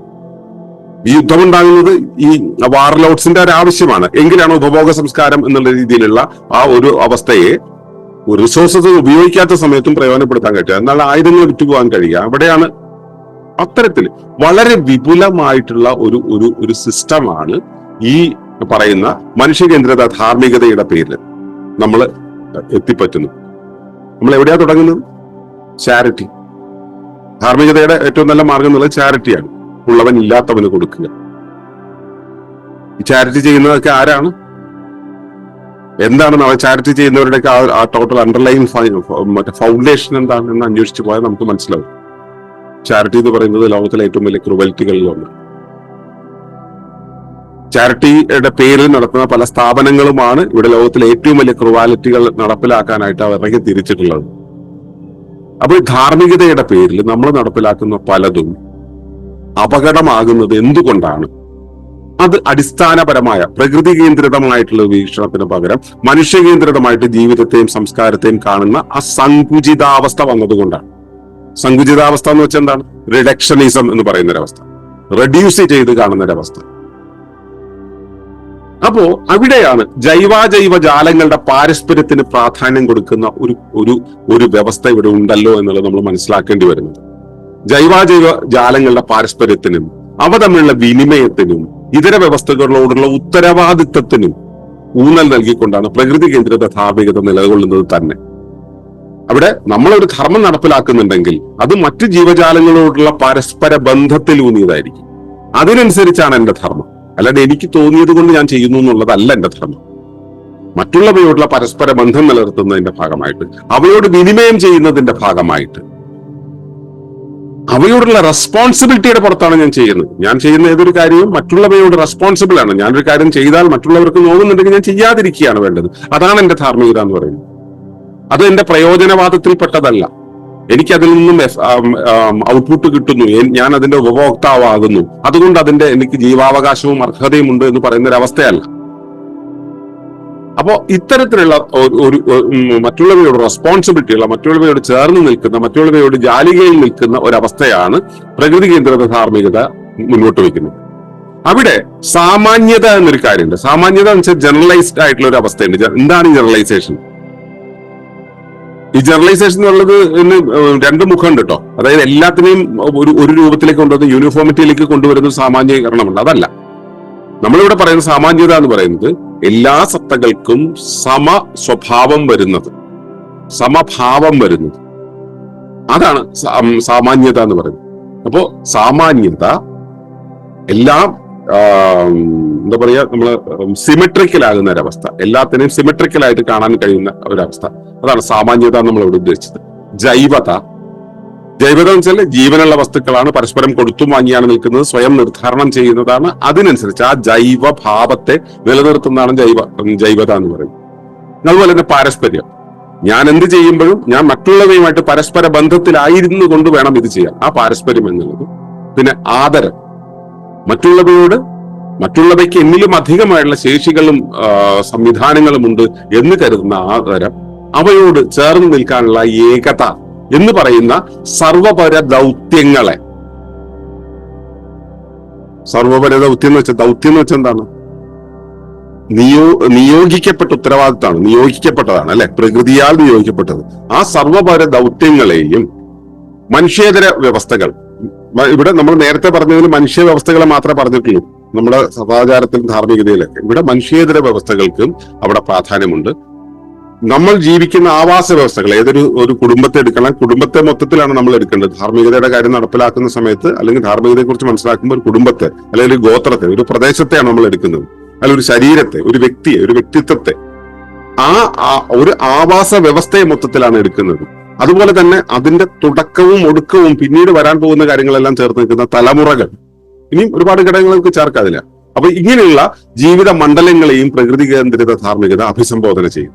ഈ യുദ്ധം ഉണ്ടാകുന്നത് ഈ വാർലോഡ്സിന്റെ ഒരു ആവശ്യമാണ്. എങ്കിലാണ് ഉപഭോഗ സംസ്കാരം എന്നുള്ള രീതിയിലുള്ള ആ ഒരു അവസ്ഥയെ റിസോഴ്സസ് ഉപയോഗിക്കാത്ത സമയത്തും പ്രയോജനപ്പെടുത്താൻ കഴിയുക. എന്നാൽ ആയുധങ്ങൾ വിറ്റുപോകാൻ കഴിയുക. അവിടെയാണ് അത്തരത്തിൽ വളരെ വിപുലമായിട്ടുള്ള ഒരു ഒരു ഒരു സിസ്റ്റമാണ് ഈ പറയുന്ന മനുഷ്യകേന്ദ്രത ധാർമ്മികതയുടെ പേരിൽ നമ്മൾ എത്തിപ്പറ്റുന്നു നമ്മൾ എവിടെയാ തുടങ്ങുന്നത്? ചാരിറ്റി ധാർമ്മികതയുടെ ഏറ്റവും നല്ല മാർഗം എന്നുള്ളത് ചാരിറ്റിയാണ് ഉള്ളവൻ ഇല്ലാത്തവന് കൊടുക്കുക. ചാരിറ്റി ചെയ്യുന്നതൊക്കെ ആരാണ്? എന്താണ് ചാരിറ്റി ചെയ്യുന്നവരുടെ ആ- ടോട്ടൽ അണ്ടർലൈൻ മറ്റേ ഫൗണ്ടേഷൻ എന്താണ് എന്ന് അന്വേഷിച്ച് പോയാൽ നമുക്ക് മനസ്സിലാവും. ചാരിറ്റി എന്ന് പറയുന്നത് ലോകത്തിലെ ഏറ്റവും വലിയ ക്രുവൽറ്റികളിൽ ഒന്ന്. ചാരിറ്റിയുടെ പേരിൽ നടത്തുന്ന പല സ്ഥാപനങ്ങളുമാണ് ഇവിടെ ലോകത്തിലെ ഏറ്റവും വലിയ ക്രുവാലിറ്റികൾ നടപ്പിലാക്കാനായിട്ട് ഇറങ്ങി തിരിച്ചിട്ടുള്ളത്. അപ്പോൾ ഈ ധാർമ്മികതയുടെ പേരിൽ നമ്മൾ നടപ്പിലാക്കുന്ന പലതും അപകടമാകുന്നത് എന്തുകൊണ്ടാണ്? അത് അടിസ്ഥാനപരമായ പ്രകൃതി കേന്ദ്രിതമായിട്ടുള്ള വീക്ഷണത്തിന് പകരം മനുഷ്യ കേന്ദ്രിതമായിട്ട് ജീവിതത്തെയും സംസ്കാരത്തെയും കാണുന്ന ആ സങ്കുചിതാവസ്ഥ വന്നതുകൊണ്ടാണ്. സങ്കുചിതാവസ്ഥ എന്ന് വെച്ചാൽ എന്താണ്? റിഡക്ഷനിസം എന്ന് പറയുന്ന ഒരവസ്ഥ റെഡ്യൂസ് ചെയ്ത് കാണുന്ന ഒരവസ്ഥ അപ്പോ അവിടെയാണ് ജൈവാജൈവ ജാലങ്ങളുടെ പാരസ്പര്യത്തിന് പ്രാധാന്യം കൊടുക്കുന്ന ഒരു ഒരു ഒരു വ്യവസ്ഥ ഇവിടെ ഉണ്ടല്ലോ എന്നുള്ളത് നമ്മൾ മനസ്സിലാക്കേണ്ടി വരുന്നത്. ജൈവാജൈവ ജാലങ്ങളുടെ പാരസ്പര്യത്തിനും അവ തമ്മിലുള്ള വിനിമയത്തിനും ഇതര വ്യവസ്ഥകളോടുള്ള ഉത്തരവാദിത്തത്തിനും ഊന്നൽ നൽകിക്കൊണ്ടാണ് പ്രകൃതി കേന്ദ്രത ധാർമ്മികത നിലകൊള്ളുന്നത് തന്നെ. അവിടെ നമ്മളൊരു ധർമ്മം നടപ്പിലാക്കുന്നുണ്ടെങ്കിൽ അത് മറ്റു ജീവജാലങ്ങളോടുള്ള പരസ്പര ബന്ധത്തിൽ ഊന്നിയതായിരിക്കും. അതിനനുസരിച്ചാണ് എന്റെ ധർമ്മം. അല്ലാതെ എനിക്ക് തോന്നിയത് കൊണ്ട് ഞാൻ ചെയ്യുന്നു എന്നുള്ളതല്ല എന്റെ ധർമ്മം. മറ്റുള്ളവയോടുള്ള പരസ്പര ബന്ധം നിലനിർത്തുന്നതിന്റെ ഭാഗമായിട്ട് അവയോട് വിനിമയം ചെയ്യുന്നതിന്റെ ഭാഗമായിട്ട് അവയോടുള്ള റെസ്പോൺസിബിലിറ്റിയുടെ പുറത്താണ് ഞാൻ ചെയ്യുന്നത്. ഞാൻ ചെയ്യുന്ന ഏതൊരു കാര്യവും മറ്റുള്ളവയോട് റെസ്പോൺസിബിൾ ആണ്. ഞാനൊരു കാര്യം ചെയ്താൽ മറ്റുള്ളവർക്ക് നോവുന്നുണ്ടെങ്കിൽ ഞാൻ ചെയ്യാതിരിക്കുകയാണ് വേണ്ടത്. അതാണ് എന്റെ ധാർമ്മികത എന്ന് പറയുന്നത്. അത് എന്റെ പ്രയോജനവാദത്തിൽപ്പെട്ടതല്ല. എനിക്ക് അതിൽ നിന്നും ഔട്ട്പുട്ട് കിട്ടുന്നു. ഞാൻ അതിന്റെ ഉപഭോക്താവാകുന്നു. അതുകൊണ്ട് അതിന്റെ എനിക്ക് ജീവാവകാശവും അർഹതയും ഉണ്ട് എന്ന് പറയുന്ന ഒരു അവസ്ഥയല്ല അപ്പോ ഇത്തരത്തിലുള്ള ഒരു- മറ്റുള്ളവയോട് റെസ്പോൺസിബിലിറ്റി ഉള്ള മറ്റുള്ളവയോട് ചേർന്ന് നിൽക്കുന്ന മറ്റുള്ളവയോട് ജാലികയിൽ നിൽക്കുന്ന ഒരവസ്ഥയാണ് പ്രകൃതി കേന്ദ്രിത ധാർമ്മികത മുന്നോട്ട് വയ്ക്കുന്നത്. അവിടെ സാമാന്യത എന്നൊരു കാര്യമുണ്ട്. സാമാന്യത എന്ന് വെച്ചാൽ ജനറലൈസ്ഡ് ആയിട്ടുള്ള ഒരു അവസ്ഥയുണ്ട്. എന്താണ് ഈ ജനറലൈസേഷൻ ഈ ജനറലൈസേഷൻ എന്നുള്ളത് രണ്ട് മുഖമുണ്ട് കേട്ടോ. അതായത് എല്ലാത്തിനെയും ഒരു ഒരു രൂപത്തിലേക്ക് കൊണ്ടുവന്ന് യൂണിഫോമിറ്റിയിലേക്ക് കൊണ്ടുവരുന്ന സാമാന്യീകരണമുണ്ട്. അതല്ല. നമ്മളിവിടെ പറയുന്ന സാമാന്യത എന്ന് പറയുന്നത് എല്ലാ സത്തകൾക്കും സമ സ്വഭാവം വരുന്നത്. സമഭാവം വരുന്നത്. അതാണ് സാമാന്യത എന്ന് പറയുന്നത്. അപ്പോ സാമാന്യത എല്ലാം എന്താ പറയാ നമ്മൾ സിമെട്രിക്കൽ ആകുന്ന ഒരവസ്ഥ. എല്ലാത്തിനെയും സിമെട്രിക്കൽ ആയിട്ട് കാണാൻ കഴിയുന്ന ഒരവസ്ഥ. അതാണ് സാമാന്യത നമ്മൾ ഇവിടെ ഉദ്ദേശിച്ചത്. ജൈവത എന്ന് വെച്ചാൽ ജീവനുള്ള വസ്തുക്കളാണ് പരസ്പരം കൊടുത്തും വാങ്ങിയാണ് നിൽക്കുന്നത്. സ്വയം നിർദ്ധാരണം ചെയ്യുന്നതാണ്. അതിനനുസരിച്ച് ആ ജൈവ ഭാവത്തെ നിലനിർത്തുന്നതാണ് ജൈവ ജൈവത എന്ന് പറയുന്നത്. അതുപോലെ തന്നെ പാരസ്പര്യം. ഞാൻ എന്ത് ചെയ്യുമ്പോഴും ഞാൻ മറ്റുള്ളവയുമായിട്ട് പരസ്പര ബന്ധത്തിലായിരുന്നു കൊണ്ട് വേണം ഇത് ചെയ്യാൻ. ആ പാരസ്പര്യം എന്നുള്ളത്. പിന്നെ ആദരം. മറ്റുള്ളവയോട് മറ്റുള്ളവയ്ക്ക് എന്നിലും അധികമായുള്ള ശേഷികളും സംവിധാനങ്ങളും ഉണ്ട് എന്ന് കരുതുന്ന ആദരം. അവയോട് ചേർന്ന് നിൽക്കാനുള്ള ഏകത. എന്ന് പറയുന്ന സർവപര ദൗത്യങ്ങളെ. സർവപര ദൗത്യം എന്ന് വെച്ചാൽ ദൗത്യം എന്ന് വെച്ചാൽ എന്താണ്? നിയോ നിയോഗിക്കപ്പെട്ട ഉത്തരവാദിത്തമാണ് നിയോഗിക്കപ്പെട്ടതാണ് അല്ലെ? പ്രകൃതിയാൽ നിയോഗിക്കപ്പെട്ടത്. ആ സർവപര ദൗത്യങ്ങളെയും മനുഷ്യേതര വ്യവസ്ഥകൾ ഇവിടെ നമ്മൾ നേരത്തെ പറഞ്ഞതിൽ മനുഷ്യ വ്യവസ്ഥകളെ മാത്രമേ പറഞ്ഞിട്ടുള്ളൂ. നമ്മുടെ സദാചാരത്തിലും ധാർമ്മികതയിലൊക്കെ. ഇവിടെ മനുഷ്യേതര വ്യവസ്ഥകൾക്കും അവിടെ പ്രാധാന്യമുണ്ട്. നമ്മൾ ജീവിക്കുന്ന ആവാസ വ്യവസ്ഥകൾ ഏതൊരു ഒരു കുടുംബത്തെ എടുക്കണം കുടുംബത്തെ മൊത്തത്തിലാണ് നമ്മൾ എടുക്കേണ്ടത്. ധാർമ്മികതയുടെ കാര്യം നടപ്പിലാക്കുന്ന സമയത്ത് അല്ലെങ്കിൽ ധാർമ്മികതയെ കുറിച്ച് മനസ്സിലാക്കുമ്പോൾ ഒരു കുടുംബത്തെ അല്ലെങ്കിൽ ഒരു ഗോത്രത്തെ ഒരു പ്രദേശത്തെയാണ് നമ്മൾ എടുക്കുന്നത്. അല്ലെങ്കിൽ ഒരു ശരീരത്തെ ഒരു വ്യക്തിയെ ഒരു വ്യക്തിത്വത്തെ. ആ ഒരു ആവാസ വ്യവസ്ഥയെ മൊത്തത്തിലാണ് എടുക്കുന്നത്. അതുപോലെ തന്നെ അതിന്റെ തുടക്കവും ഒടുക്കവും പിന്നീട് വരാൻ പോകുന്ന കാര്യങ്ങളെല്ലാം ചേർത്ത് നിൽക്കുന്ന തലമുറകൾ. ഇനിയും ഒരുപാട് ഘടകങ്ങൾ നമുക്ക് ചേർക്കാതില്ല. അപ്പൊ ഇങ്ങനെയുള്ള ജീവിത മണ്ഡലങ്ങളെയും പ്രകൃതി കേന്ദ്രിത ധാർമ്മികത അഭിസംബോധന ചെയ്യും.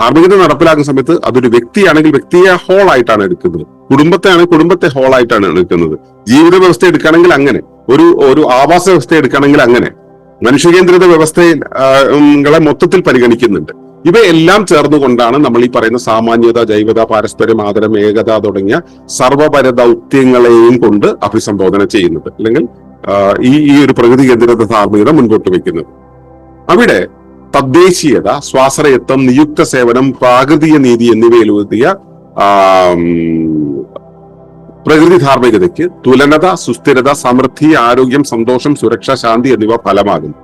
ധാർമ്മികത നടപ്പിലാക്കുന്ന സമയത്ത് അതൊരു വ്യക്തിയാണെങ്കിൽ വ്യക്തിയെ ഹോൾ ആയിട്ടാണ് എടുക്കുന്നത്. കുടുംബത്തെ ആണെങ്കിൽ കുടുംബത്തെ ഹോൾ ആയിട്ടാണ് എടുക്കുന്നത്. ജീവിത വ്യവസ്ഥ എടുക്കുകയാണെങ്കിൽ അങ്ങനെ. ഒരു ഒരു ആവാസ വ്യവസ്ഥ എടുക്കുകയാണെങ്കിൽ അങ്ങനെ. മനുഷ്യകേന്ദ്രിത വ്യവസ്ഥകളെ മൊത്തത്തിൽ പരിഗണിക്കുന്നുണ്ട്. ഇവയെല്ലാം ചേർന്നുകൊണ്ടാണ് നമ്മൾ ഈ പറയുന്ന സാമാന്യത ജൈവത പാരസ്പര്യം ആദരം ഏകത തുടങ്ങിയ സർവപര ദൗത്യങ്ങളെയും കൊണ്ട് അഭിസംബോധന ചെയ്യുന്നത്. അല്ലെങ്കിൽ ഈ ഈ ഒരു പ്രകൃതി കേന്ദ്രിത ധാർമ്മികത മുൻപോട്ട് വെക്കുന്നത്. അവിടെ തദ്ദേശീയത സ്വാശ്രയത്വം നിയുക്ത സേവനം പ്രാകൃതിക നീതി എന്നിവയിലുത്തിയ ആം, പ്രകൃതി ധാർമ്മികതയ്ക്ക് തുലനത സുസ്ഥിരത സമൃദ്ധി ആരോഗ്യം സന്തോഷം സുരക്ഷ ശാന്തി എന്നിവ ഫലമാകുന്നു.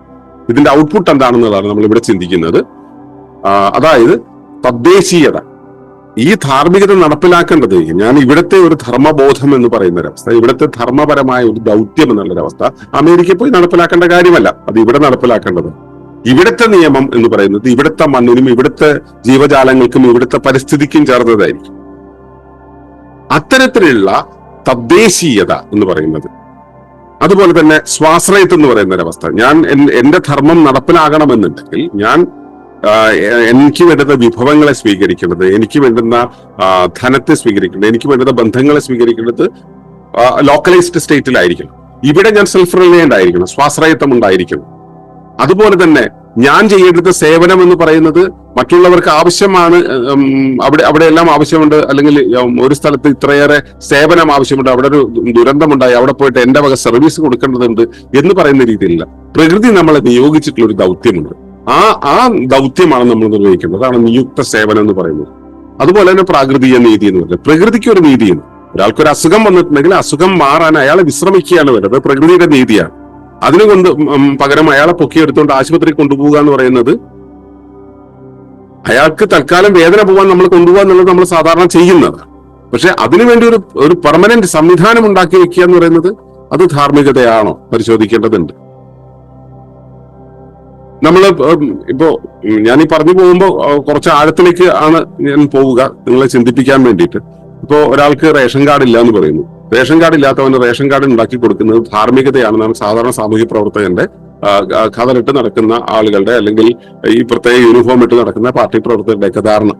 ഇതിന്റെ ഔട്ട്പുട്ട് എന്താണെന്നുള്ളതാണ് നമ്മൾ ഇവിടെ ചിന്തിക്കുന്നത് അതായത് തദ്ദേശീയത. ഈ ധാർമ്മികത നടപ്പിലാക്കേണ്ടത് ഞാൻ ഇവിടുത്തെ ഒരു ധർമ്മബോധം എന്ന് പറയുന്ന ഒരവസ്ഥ ഇവിടുത്തെ ധർമ്മപരമായ ഒരു ദൗത്യം എന്നുള്ളൊരവസ്ഥ അമേരിക്കയിൽ പോയി നടപ്പിലാക്കേണ്ട കാര്യമല്ല. അത് ഇവിടെ നടപ്പിലാക്കേണ്ടത്. ഇവിടുത്തെ നിയമം എന്ന് പറയുന്നത് ഇവിടുത്തെ മണ്ണിനും ഇവിടുത്തെ ജീവജാലങ്ങൾക്കും ഇവിടുത്തെ പരിസ്ഥിതിക്കും ചേർന്നതായിരിക്കും. അത്തരത്തിലുള്ള തദ്ദേശീയത എന്ന് പറയുന്നത്. അതുപോലെ തന്നെ സ്വാശ്രയത്വം എന്ന് പറയുന്ന ഒരവസ്ഥ ഞാൻ എന്റെ ധർമ്മം നടപ്പിലാകണമെന്നുണ്ടെങ്കിൽ ഞാൻ എനിക്ക് വേണ്ടുന്ന വിഭവങ്ങളെ സ്വീകരിക്കേണ്ടത് എനിക്ക് വേണ്ടുന്ന ധനത്തെ സ്വീകരിക്കേണ്ടത് എനിക്ക് വേണ്ടുന്ന ബന്ധങ്ങളെ സ്വീകരിക്കേണ്ടത് ലോക്കലൈസ്ഡ് സ്റ്റേറ്റിലായിരിക്കണം ഇവിടെ ഞാൻ സെൽഫ് റിലയന്റ് ആയിരിക്കണം സ്വാശ്രയത്വം ഉണ്ടായിരിക്കണം. അതുപോലെ തന്നെ ഞാൻ ചെയ്യേണ്ടത് സേവനം എന്ന് പറയുന്നത് മറ്റുള്ളവർക്ക് ആവശ്യമാണ് അവിടെ അവിടെ എല്ലാം ആവശ്യമുണ്ട് അല്ലെങ്കിൽ ഒരു സ്ഥലത്ത് ഇത്രയേറെ സേവനം ആവശ്യമുണ്ട് അവിടെ ഒരു ദുരന്തമുണ്ടായി അവിടെ പോയിട്ട് എന്റെ വക സർവീസ് കൊടുക്കേണ്ടതുണ്ട് എന്ന് പറയുന്ന രീതിയിലില്ല. പ്രകൃതി നമ്മളെ നിയോഗിച്ചിട്ടുള്ള ഒരു ദൗത്യമുണ്ട്. ആ ആ ദൗത്യമാണ് നമ്മൾ നിർവഹിക്കുന്നത്. അതാണ് നിയുക്ത സേവനം എന്ന് പറയുന്നത്. അതുപോലെ തന്നെ പ്രാകൃതിക നീതി എന്ന് പറയുന്നത് പ്രകൃതിക്ക് ഒരു നീതിയുണ്ട് ഒരാൾക്ക് ഒരു അസുഖം വന്നിട്ടുണ്ടെങ്കിൽ അസുഖം മാറാൻ അയാളെ വിശ്രമിക്കുകയാണ് വേണ്ടത്. പ്രകൃതിയുടെ നീതിയാണ്. അതിന് കൊണ്ട് പകരം അയാളെ പൊക്കിയെടുത്തുകൊണ്ട് ആശുപത്രി കൊണ്ടുപോകുക എന്ന് പറയുന്നത് അയാൾക്ക് തൽക്കാലം വേദന പോകാൻ നമ്മൾ കൊണ്ടുപോകുക എന്നുള്ളത് നമ്മൾ സാധാരണ ചെയ്യുന്നത്. പക്ഷെ അതിനുവേണ്ടി ഒരു ഒരു പെർമനന്റ് സംവിധാനം ഉണ്ടാക്കി വെക്കുക എന്ന് പറയുന്നത് അത് ധാർമ്മികതയാണോ? പരിശോധിക്കേണ്ടതുണ്ട്. നമ്മൾ ഇപ്പോ ഞാൻ ഈ പറഞ്ഞു പോകുമ്പോൾ കുറച്ച് ആഴത്തിലേക്ക് ആണ് ഞാൻ പോവുക നിങ്ങളെ ചിന്തിപ്പിക്കാൻ വേണ്ടിയിട്ട്. ഇപ്പോ ഒരാൾക്ക് റേഷൻ കാർഡ് ഇല്ല എന്ന് പറയുന്നു. റേഷൻ കാർഡ് ഇല്ലാത്തവന് റേഷൻ കാർഡ് ഉണ്ടാക്കി കൊടുക്കുന്നത് ധാർമ്മികതയാണെന്നാണ് സാധാരണ സാമൂഹ്യ പ്രവർത്തകന്റെ കഥലിട്ട് നടക്കുന്ന ആളുകളുടെ അല്ലെങ്കിൽ ഈ പ്രത്യേക യൂണിഫോം ഇട്ട് നടക്കുന്ന പാർട്ടി പ്രവർത്തകരുടെയൊക്കെ ധാരണ.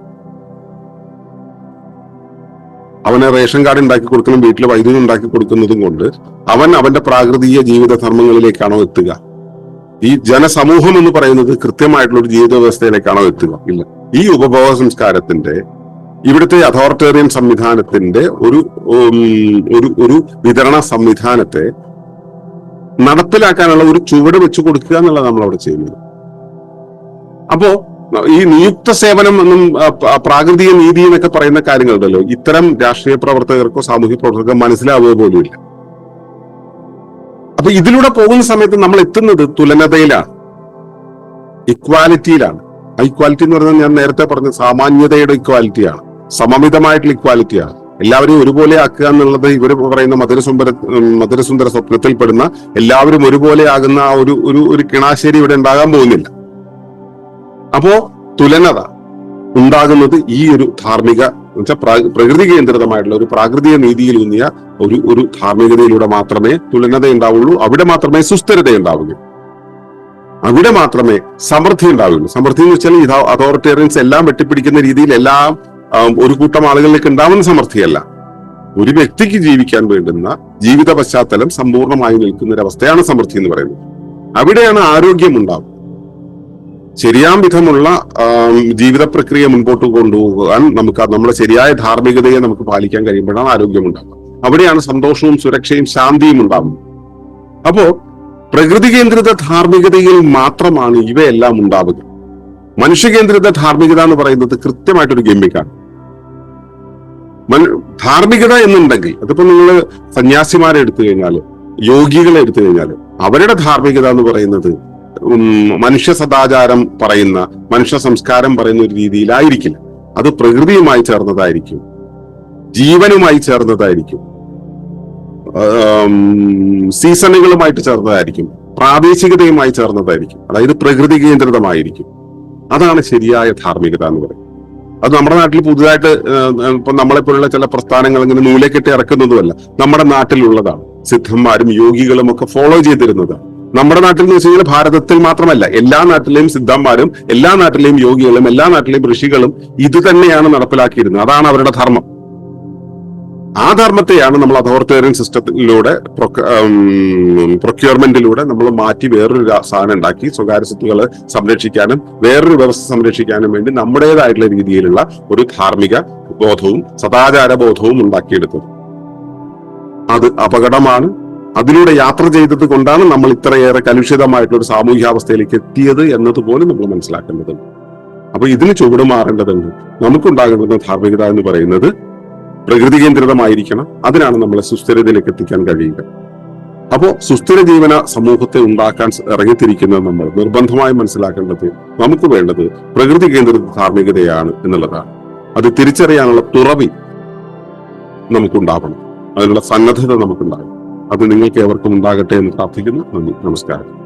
അവന് റേഷൻ കാർഡ് ഉണ്ടാക്കി കൊടുക്കുന്നതും വീട്ടിൽ വൈദ്യുതി ഉണ്ടാക്കി കൊടുക്കുന്നതും കൊണ്ട് അവൻ അവന്റെ പ്രാകൃതീയ ജീവിത ധർമ്മങ്ങളിലേക്കാണോ എത്തുക? ഈ ജനസമൂഹം എന്ന് പറയുന്നത് കൃത്യമായിട്ടുള്ള ഒരു ജീവിത വ്യവസ്ഥയിലേക്കാണോ എത്തുക? ഇല്ല. ഈ ഉപഭോഗ സംസ്കാരത്തിന്റെ ഇവിടുത്തെ അതോറിറ്റേറിയൻ സംവിധാനത്തിന്റെ ഒരു ഒരു ഒരു വിതരണ സംവിധാനത്തെ നടപ്പിലാക്കാനുള്ള ഒരു ചുവട് വെച്ചു കൊടുക്കുക എന്നുള്ളത് നമ്മൾ അവിടെ ചെയ്യുന്നത്. അപ്പോ ഈ നിയുക്ത സേവനം എന്നും പ്രാകൃതിക നീതി എന്നൊക്കെ പറയുന്ന കാര്യങ്ങളുണ്ടല്ലോ. ഇത്തരം രാഷ്ട്രീയ പ്രവർത്തകർക്കോ സാമൂഹ്യ പ്രവർത്തകർക്കോ മനസ്സിലാവുക പോലുമില്ല അപ്പൊ ഇതിലൂടെ പോകുന്ന സമയത്ത് നമ്മൾ എത്തുന്നത് തുലനതയിലാണ്. ഇക്വാലിറ്റിയിലാണ് ആ ഇക്വാലിറ്റി എന്ന് പറയുന്നത് ഞാൻ നേരത്തെ പറഞ്ഞ സാമാന്യതയുടെ ഇക്വാലിറ്റിയാണ് സമമിതമായിട്ടുള്ള ഇക്വാലിറ്റിയാണ് എല്ലാവരെയും ഒരുപോലെ ആക്കുക എന്നുള്ളത് ഇവർ പറയുന്ന മധുരസുന്ദര മധുരസുന്ദര സ്വപ്നത്തിൽ സ്വപ്നത്തിൽപ്പെടുന്ന എല്ലാവരും ഒരുപോലെ ആകുന്ന ആ ഒരു ഒരു ഒരു കിണാശേരി ഇവിടെ ഉണ്ടാകാൻ പോകുന്നില്ല. അപ്പോ തുലനത ഉണ്ടാകുന്നത് ഈ ഒരു ധാർമ്മിക പ്രകൃതി കേന്ദ്രിതമായിട്ടുള്ള ഒരു പ്രാകൃതിക നീതിയിൽ ഊന്നിയ ഒരു ഒരു ധാർമ്മികതയിലൂടെ മാത്രമേ തുലനത ഉണ്ടാവുള്ളൂ. അവിടെ മാത്രമേ സുസ്ഥിരത ഉണ്ടാവുകയുള്ളൂ. അവിടെ മാത്രമേ സമൃദ്ധി ഉണ്ടാവുള്ളൂ സമൃദ്ധി എന്ന് വെച്ചാൽ അതോറിറ്റേറിയൻസ് എല്ലാം വെട്ടിപ്പിടിക്കുന്ന രീതിയിൽ എല്ലാം ഒരു കൂട്ടം ആളുകളിലേക്ക് ഉണ്ടാവുന്ന സമർത്ഥിയല്ല ഒരു വ്യക്തിക്ക് ജീവിക്കാൻ വേണ്ടുന്ന ജീവിത പശ്ചാത്തലം സമ്പൂർണമായി നിൽക്കുന്ന ഒരു അവസ്ഥയാണ് സമൃദ്ധി എന്ന് പറയുന്നത്. അവിടെയാണ് ആരോഗ്യം ഉണ്ടാവുക. ശരിയാം വിധമുള്ള ജീവിത പ്രക്രിയ മുൻപോട്ട് കൊണ്ടുപോകാൻ നമുക്ക് നമ്മുടെ ശരിയായ ധാർമ്മികതയെ നമുക്ക് പാലിക്കാൻ കഴിയുമ്പോഴാണ് ആരോഗ്യം ഉണ്ടാവുക. അവിടെയാണ് സന്തോഷവും സുരക്ഷയും ശാന്തിയും ഉണ്ടാവുന്നത്. അപ്പോ പ്രകൃതി കേന്ദ്രിത ധാർമ്മികതയിൽ മാത്രമാണ് ഇവയെല്ലാം ഉണ്ടാവുക. മനുഷ്യകേന്ദ്രിത ധാർമ്മികത എന്ന് പറയുന്നത് കൃത്യമായിട്ടൊരു ഗമ്മിക്കാണ് ധാർമ്മികത എന്നുണ്ടെങ്കിൽ അതിപ്പോ നിങ്ങൾ സന്യാസിമാരെ എടുത്തു കഴിഞ്ഞാൽ യോഗികളെ എടുത്തു കഴിഞ്ഞാൽ അവരുടെ ധാർമ്മികത എന്ന് പറയുന്നത് മനുഷ്യ സദാചാരം പറയുന്ന മനുഷ്യ സംസ്കാരം പറയുന്ന ഒരു രീതിയിലായിരിക്കില്ല. അത് പ്രകൃതിയുമായി ചേർന്നതായിരിക്കും. ജീവനുമായി ചേർന്നതായിരിക്കും. സീസണുകളുമായിട്ട് ചേർന്നതായിരിക്കും. പ്രാദേശികതയുമായി ചേർന്നതായിരിക്കും. അതായത് പ്രകൃതി കേന്ദ്രിതമായിരിക്കും. അതാണ് ശരിയായ ധാർമ്മികത എന്ന് പറയുന്നത്. അത് നമ്മുടെ നാട്ടിൽ പുതുതായിട്ട് ഇപ്പൊ നമ്മളെപ്പോലുള്ള ചില പ്രസ്ഥാനങ്ങൾ ഇങ്ങനെ നൂലേക്കെട്ടി ഇറക്കുന്നതുമല്ല. നമ്മുടെ നാട്ടിലുള്ളതാണ്. സിദ്ധന്മാരും യോഗികളും ഒക്കെ ഫോളോ ചെയ്തിരുന്നതാണ്. നമ്മുടെ നാട്ടിൽ എന്ന് വെച്ച് കഴിഞ്ഞാൽ ഭാരതത്തിൽ മാത്രമല്ല എല്ലാ നാട്ടിലെയും സിദ്ധന്മാരും എല്ലാ നാട്ടിലെയും യോഗികളും എല്ലാ നാട്ടിലെയും ഋഷികളും ഇത് തന്നെയാണ് നടപ്പിലാക്കിയിരുന്നത്. അതാണ് അവരുടെ ധർമ്മം. ആ ധർമ്മത്തെയാണ് നമ്മൾ അതോറിറ്റേറിയൻ സിസ്റ്റത്തിലൂടെ പ്രൊക്യൂർമെന്റിലൂടെ നമ്മൾ മാറ്റി വേറൊരു സാധനം ഉണ്ടാക്കി സ്വകാര്യ സ്വത്തുക്കളെ സംരക്ഷിക്കാനും വേറൊരു വ്യവസ്ഥ സംരക്ഷിക്കാനും വേണ്ടി നമ്മുടേതായിട്ടുള്ള രീതിയിലുള്ള ഒരു ധാർമ്മിക ബോധവും സദാചാര ബോധവും ഉണ്ടാക്കിയെടുത്തത്. അത് അപകടമാണ്. അതിലൂടെ യാത്ര ചെയ്തത് കൊണ്ടാണ് നമ്മൾ ഇത്രയേറെ കലുഷിതമായിട്ടുള്ള ഒരു സാമൂഹ്യാവസ്ഥയിലേക്ക് എത്തിയത് എന്നതുപോലും നമ്മൾ മനസ്സിലാക്കേണ്ടതുണ്ട്. അപ്പൊ ഇതിന് ചുവട് മാറേണ്ടതുണ്ട്. നമുക്കുണ്ടാകേണ്ടുന്ന ധാർമ്മികത എന്ന് പറയുന്നത് പ്രകൃതി കേന്ദ്രിതമായിരിക്കണം അതിനാണ് നമ്മളെ സുസ്ഥിരതയിലേക്ക് എത്തിക്കാൻ കഴിയുക. അപ്പോ സുസ്ഥിര ജീവന സമൂഹത്തെ ഉണ്ടാക്കാൻ ഇറങ്ങിത്തിരിക്കുന്നത് ഇറങ്ങിത്തിരിക്കുന്ന നമ്മൾ നിർബന്ധമായി മനസ്സിലാക്കേണ്ടത് നമുക്ക് വേണ്ടത് പ്രകൃതി കേന്ദ്രിത ധാർമ്മികതയാണ് എന്നുള്ളതാണ്. അത് തിരിച്ചറിയാനുള്ള തുറവി നമുക്കുണ്ടാവണം. അതിനുള്ള സന്നദ്ധത നമുക്കുണ്ടാകും അത് നിങ്ങൾക്ക് ഏവർക്കും ഉണ്ടാകട്ടെ എന്ന് പ്രാർത്ഥിക്കുന്നു. നന്ദി. നമസ്കാരം.